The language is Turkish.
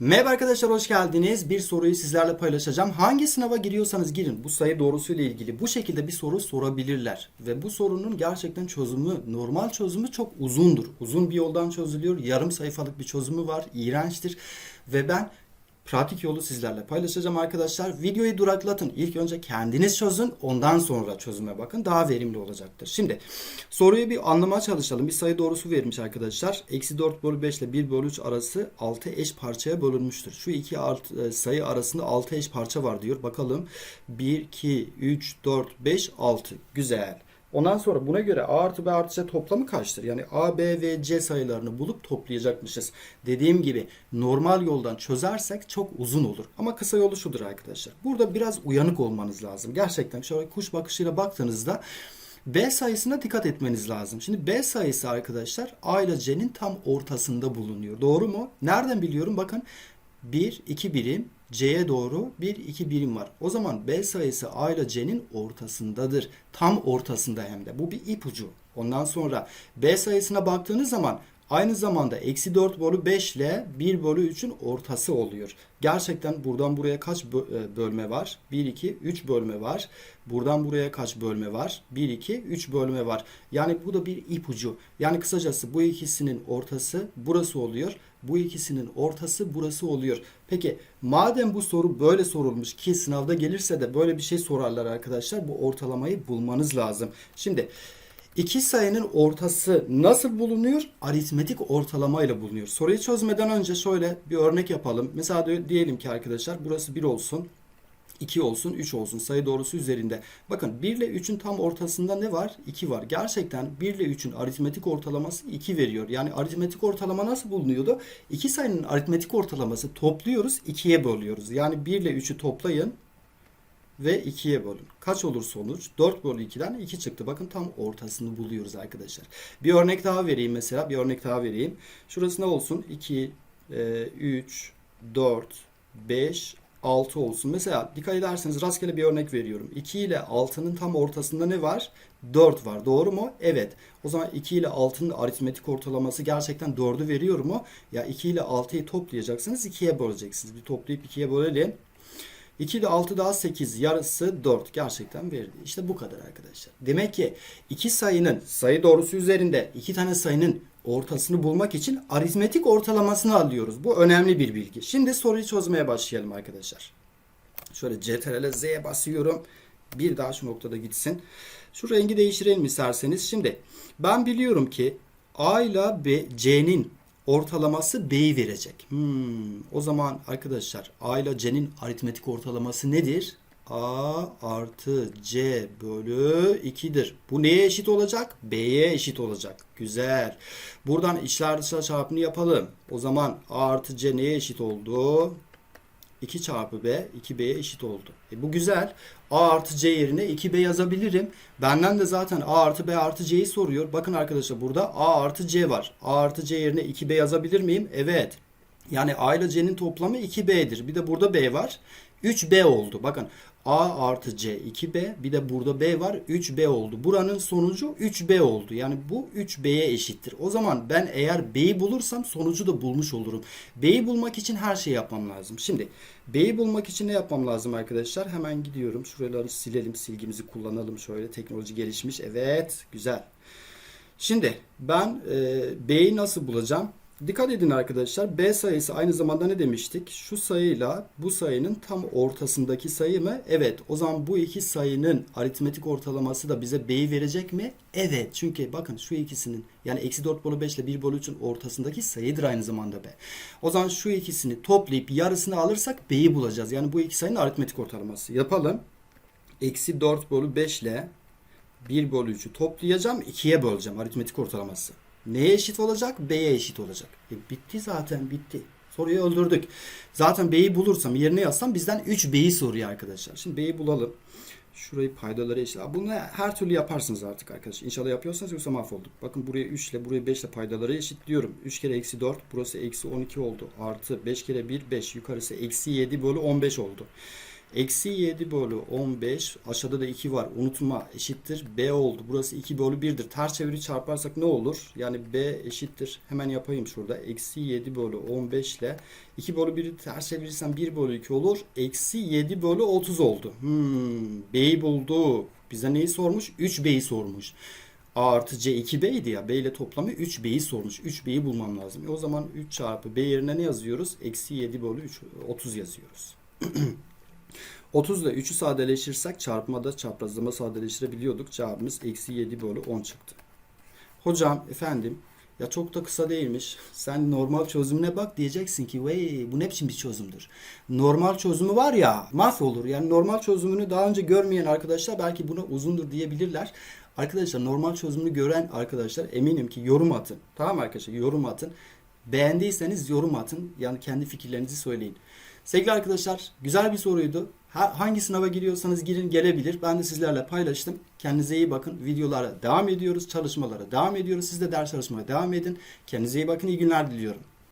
Merhaba arkadaşlar hoş geldiniz. Bir soruyu sizlerle paylaşacağım. Hangi sınava giriyorsanız girin bu sayı doğrusuyla ilgili bu şekilde bir soru sorabilirler. Ve bu sorunun gerçekten çözümü, normal çözümü çok uzundur. Uzun bir yoldan çözülüyor. Yarım sayfalık bir çözümü var. İğrençtir. Ve ben pratik yolu sizlerle paylaşacağım arkadaşlar. Videoyu duraklatın. İlk önce kendiniz çözün. Ondan sonra çözüme bakın. Daha verimli olacaktır. Şimdi soruyu bir anlamaya çalışalım. Bir sayı doğrusu vermiş arkadaşlar. Eksi 4 bölü 5 ile 1 bölü 3 arası 6 eş parçaya bölünmüştür. Şu iki e, sayı arasında 6 eş parça var diyor. Bakalım. 1, 2, 3, 4, 5, 6. Güzel. Ondan sonra buna göre A artı B artı C toplamı kaçtır? Yani A, B ve C sayılarını bulup toplayacakmışız. Dediğim gibi normal yoldan çözersek çok uzun olur. Ama kısa yolu şudur arkadaşlar. Burada biraz uyanık olmanız lazım. Gerçekten şöyle kuş bakışıyla baktığınızda B sayısına dikkat etmeniz lazım. Şimdi B sayısı arkadaşlar A ile C'nin tam ortasında bulunuyor. Doğru mu? Nereden biliyorum? Bakın 1, 2 birim C'ye doğru 1, 2 birim var. O zaman B sayısı A ile C'nin ortasındadır. Tam ortasında hem de. Bu bir ipucu. Ondan sonra B sayısına baktığınız zaman aynı zamanda eksi 4 bölü 5 ile 1 bölü 3'ün ortası oluyor. Gerçekten buradan buraya kaç e, bölme var? 1, 2, 3 bölme var. Buradan buraya kaç bölme var? 1, 2, 3 bölme var. Yani bu da bir ipucu. Yani kısacası bu ikisinin ortası burası oluyor. Bu ikisinin ortası burası oluyor. Peki madem bu soru böyle sorulmuş ki sınavda gelirse de böyle bir şey sorarlar arkadaşlar. Bu ortalamayı bulmanız lazım. Şimdi iki sayının ortası nasıl bulunuyor? Aritmetik ortalamayla bulunuyor. Soruyu çözmeden önce şöyle bir örnek yapalım. Mesela diyelim ki arkadaşlar burası 1 olsun. 2 olsun, 3 olsun sayı doğrusu üzerinde. Bakın 1 ile 3'ün tam ortasında ne var? 2 var. Gerçekten 1 ile 3'ün aritmetik ortalaması 2 veriyor. Yani aritmetik ortalama nasıl bulunuyordu? İki sayının aritmetik ortalaması topluyoruz, 2'ye bölüyoruz. Yani 1 ile 3'ü toplayın ve 2'ye bölün. Kaç olur sonuç? 4 bölü 2'den 2 çıktı. Bakın tam ortasını buluyoruz arkadaşlar. Bir örnek daha vereyim mesela. Bir örnek daha vereyim. Şurası ne olsun? 2, 3, 4, 5, 6 olsun. Mesela dikkat ederseniz rastgele bir örnek veriyorum. 2 ile 6'nın tam ortasında ne var? 4 var. Doğru mu? Evet. O zaman 2 ile 6'nın aritmetik ortalaması gerçekten 4'ü veriyor mu? Ya 2 ile 6'yı toplayacaksınız. 2'ye böleceksiniz. Bir toplayıp 2'ye bölelim. 2 ile 6 daha 8 yarısı 4 gerçekten verdi. İşte bu kadar arkadaşlar. Demek ki iki sayının sayı doğrusu üzerinde iki tane sayının ortasını bulmak için aritmetik ortalamasını alıyoruz. Bu önemli bir bilgi. Şimdi soruyu çözmeye başlayalım arkadaşlar. Şöyle CTRL Z'ye basıyorum. Bir daha şu noktada gitsin. Şu rengi değiştirelim isterseniz. Şimdi ben biliyorum ki A ile B, C'nin ortalaması B'yi verecek. Hmm, o zaman arkadaşlar A ile C'nin aritmetik ortalaması nedir? A artı C bölü 2'dir. Bu neye eşit olacak? B'ye eşit olacak. Güzel. Buradan içler dışlar çarpımını yapalım. O zaman A artı C neye eşit oldu? 2 çarpı B 2B'ye eşit oldu. E bu güzel. A artı C yerine 2B yazabilirim. Benden de zaten A artı B artı C'yi soruyor. Bakın arkadaşlar burada A artı C var. A artı C yerine 2B yazabilir miyim? Evet. Yani A ile C'nin toplamı 2B'dir. Bir de burada B var. 3B oldu. Bakın A artı C 2B bir de burada B var 3B oldu. Buranın sonucu 3B oldu. Yani bu 3B'ye eşittir. O zaman ben eğer B'yi bulursam sonucu da bulmuş olurum. B'yi bulmak için her şeyi yapmam lazım. Şimdi B'yi bulmak için ne yapmam lazım arkadaşlar? Hemen gidiyorum. Şuraları silelim. Silgimizi kullanalım. Şöyle teknoloji gelişmiş. Evet. Güzel. Şimdi ben e, B'yi nasıl bulacağım? Dikkat edin arkadaşlar. B sayısı aynı zamanda ne demiştik? Şu sayıyla bu sayının tam ortasındaki sayı mı? Evet. O zaman bu iki sayının aritmetik ortalaması da bize B'yi verecek mi? Evet. Çünkü bakın şu ikisinin yani eksi 4 bölü 5 ile 1 bölü 3'ün ortasındaki sayıdır aynı zamanda B. O zaman şu ikisini toplayıp yarısını alırsak B'yi bulacağız. Yani bu iki sayının aritmetik ortalaması. Yapalım. Eksi 4 bölü 5 ile 1 bölü 3'ü toplayacağım. 2'ye böleceğim aritmetik ortalaması. Neye eşit olacak? B'ye eşit olacak. E bitti zaten bitti. Soruyu öldürdük. Zaten B'yi bulursam yerine yazsam bizden 3B'yi soruyor arkadaşlar. Şimdi B'yi bulalım. Şurayı paydaları eşit. Bunu her türlü yaparsınız artık arkadaşlar. İnşallah yapıyorsanız yoksa mahvolduk. Bakın buraya 3 ile buraya 5 ile paydaları eşitliyorum. 3 kere eksi 4 burası eksi 12 oldu. Artı 5 kere 1 5 yukarısı eksi 7 bölü 15 oldu. Eksi 7 bölü 15 aşağıda da 2 var unutma eşittir B oldu. Burası 2 bölü 1'dir. Ters çeviri çarparsak ne olur? Yani B eşittir. Hemen yapayım şurada. Eksi 7 bölü 15 ile 2 bölü 1'i ters çevirirsem 1 bölü 2 olur. Eksi 7 bölü 30 oldu. Hmm, B'yi bulduk. Bize neyi sormuş? 3B'yi sormuş. A artı C 2B'ydi ya. B ile toplamı 3B'yi sormuş. 3B'yi bulmam lazım. E o zaman 3 çarpı B yerine ne yazıyoruz? Eksi 7 bölü 3, 30 yazıyoruz. 30 ile 3'ü sadeleştirirsek çarpmada çaprazlama sadeleştirebiliyorduk. Cevabımız eksi 7 bölü 10 çıktı. Hocam efendim ya çok da kısa değilmiş. Sen normal çözümüne bak diyeceksin ki vay bu ne biçim bir çözümdür. Normal çözümü var ya mahvolur. Yani normal çözümünü daha önce görmeyen arkadaşlar belki buna uzundur diyebilirler. Arkadaşlar normal çözümünü gören arkadaşlar eminim ki yorum atın. Tamam arkadaşlar yorum atın. Beğendiyseniz yorum atın. Yani kendi fikirlerinizi söyleyin. Sevgili arkadaşlar güzel bir soruydu. Ha- Hangi sınava giriyorsanız girin gelebilir. Ben de sizlerle paylaştım. Kendinize iyi bakın. Videolara devam ediyoruz. Çalışmalara devam ediyoruz. Siz de ders çalışmaya devam edin. Kendinize iyi bakın. İyi günler diliyorum.